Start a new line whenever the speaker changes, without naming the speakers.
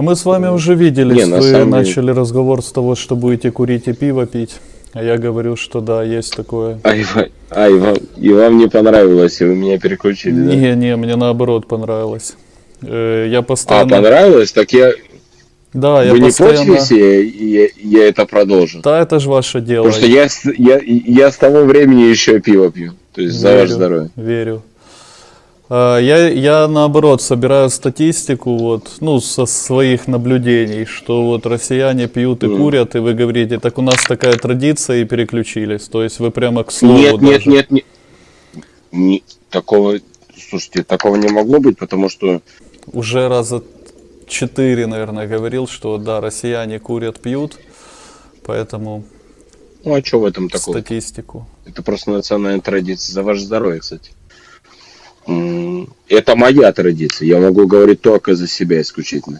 А мы с вами уже виделись,
Не,
вы
деле-
начали разговор с того, что будете курить и пиво пить. А я говорю, что да, есть такое.
А, и, ва- а, и вам, и вам не понравилось, и вы меня переключили, да?
Не, не, мне наоборот понравилось. Э, Я
А,
постоянно...
понравилось? Так я...
Да, я
вы не
постоянно...
против, если я, я, я это продолжу?
Да, это же ваше дело.
Потому что я, с- я, я с того времени еще пиво пью. То есть за ваше
Верю,
здоровье.
Верю. А, Я, я наоборот собираю статистику вот, ну, со своих наблюдений, что вот россияне пьют и курят, и вы говорите, так у нас такая традиция, и переключились. То есть вы прямо к слову
Нет, нет,
даже.
нет, нет. Не, такого, слушайте, такого не могло быть, потому что
Уже раза четыре, наверное, говорил, что да, россияне курят, пьют, поэтому
Ну а что в этом такого?
статистику.
Это просто национальная традиция. За ваше здоровье, кстати. Это моя традиция. Я могу говорить только за себя исключительно.